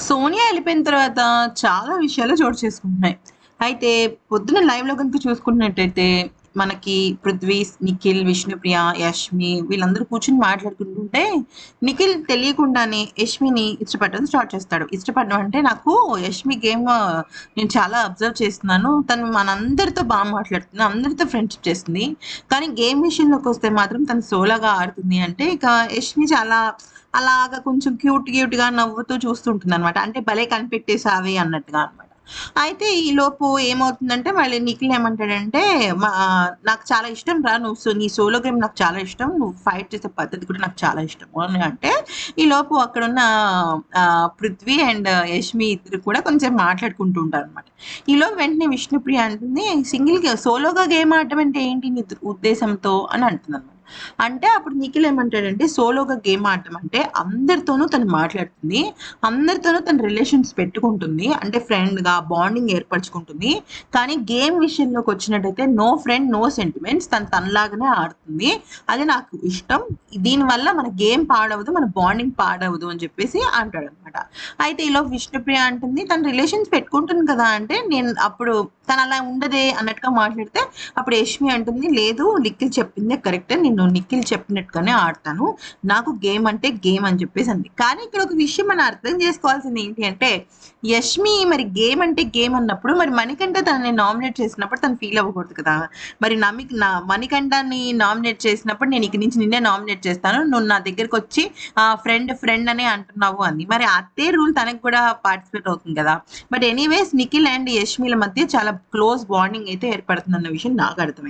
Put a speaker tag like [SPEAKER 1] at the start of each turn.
[SPEAKER 1] సోనియా వెళ్ళిపోయిన తర్వాత చాలా విషయాలు చోటు చేసుకుంటున్నాయి. అయితే పొద్దున లైవ్‌లో కనుక చూసుకున్నట్టయితే మనకి పృథ్వీ, నిఖిల్, విష్ణుప్రియ, యష్మి వీళ్ళందరూ కూర్చొని మాట్లాడుకుంటుంటే నిఖిల్ తెలియకుండానే యష్మిని ఇష్టపడడం స్టార్ట్ చేస్తాడు. ఇష్టపడడం అంటే నాకు యష్మి గేమ్ నేను చాలా అబ్జర్వ్ చేస్తున్నాను. తను మనందరితో బాగా మాట్లాడుతుంది. అందరితో ఫ్రెండ్‌షిప్ చేస్తుంది. కానీ గేమ్ విషయంలోకి వస్తే మాత్రం తను సోలాగా ఆడుతుంది అంటే ఇక యష్మి చాలా అలాగా కొంచెం క్యూట్ క్యూట్‌గా నవ్వుతూ చూస్తుంటుందనమాట. అంటే భలే కనిపెట్టేసావే అన్నట్టుగా అనమాట. అయితే ఈలోపు ఏమవుతుందంటే మళ్ళీ నిఖిల్ ఏమంటాడంటే మా నాకు చాలా ఇష్టం రా నువ్వు సో నీ సోలో గేమ్ నాకు చాలా ఇష్టం. నువ్వు ఫైట్ చేసే పద్ధతి కూడా నాకు చాలా ఇష్టం అని అంటే ఈలోపు అక్కడున్న పృథ్వీ అండ్ యష్మి ఇద్దరు కూడా కొంచెం మాట్లాడుకుంటూ ఉంటారు అనమాట ఈలోపు వెంటనే విష్ణుప్రియ అంటుంది సింగిల్‌గా సోలోగా గేమ్ ఆడటం అంటే ఏంటి నీ ఉద్దేశంతో అని అంటుందనమాట. అంటే అప్పుడు నిఖిల్ ఏమంటాడంటే సోలోగా గేమ్ ఆడటం అంటే అందరితోనూ తను మాట్లాడుతుంది. అందరితోనూ తన రిలేషన్స్ పెట్టుకుంటుంది. అంటే ఫ్రెండ్‌గా బాండింగ్ ఏర్పరచుకుంటుంది. కానీ గేమ్ విషయంలోకొచ్చినట్టయితే నో ఫ్రెండ్, నో సెంటిమెంట్స్ తను తనలాగానే ఆడుతుంది. అది నాకు ఇష్టం. దీనివల్ల మన గేమ్ పాడవదు. మన బాండింగ్ పాడవదు అని చెప్పేసి అంటాడనమాట. అయితే ఈలో విష్ణుప్రియ అంటుంది తన రిలేషన్స్ పెట్టుకుంటుంది కదా! అంటే నేను అప్పుడు తను అలా ఉండదే అన్నట్టుగా మాట్లాడితే అప్పుడు యష్మి అంటుంది లేదు లిక్కి చెప్పిందే కరెక్టే. నేను నిఖిల్ చెప్పినట్టుగానే ఆడతాను. నాకు గేమ్ అంటే గేమ్ అని చెప్పేసి అంది. కానీ ఇక్కడ ఒక విషయం మనం అర్థం చేసుకోవాల్సింది ఏంటి అంటే యష్మి మరి గేమ్ అంటే గేమ్ అన్నప్పుడు మరి మణికంఠ తనని నామినేట్ చేసినప్పుడు తను ఫీల్ అవ్వకూడదు కదా! మరి నమిక్ నా మణికంఠని నామినేట్ చేసినప్పుడు నేను ఇక్కడి నుంచి నిన్నే నామినేట్ చేస్తాను. నువ్వు నా దగ్గరకొచ్చి వచ్చి ఫ్రెండ్ ఫ్రెండ్ అనే అంటున్నావు అంది. మరి అదే రూల్ తనకి కూడా పార్టిసిపేట్ అవుతుంది కదా! బట్ ఎనీవేస్ నిఖిల్ అండ్ యష్మిల మధ్య చాలా క్లోజ్ బాండింగ్ అయితే ఏర్పడుతుందన్న విషయం నాకు అర్థమైంది.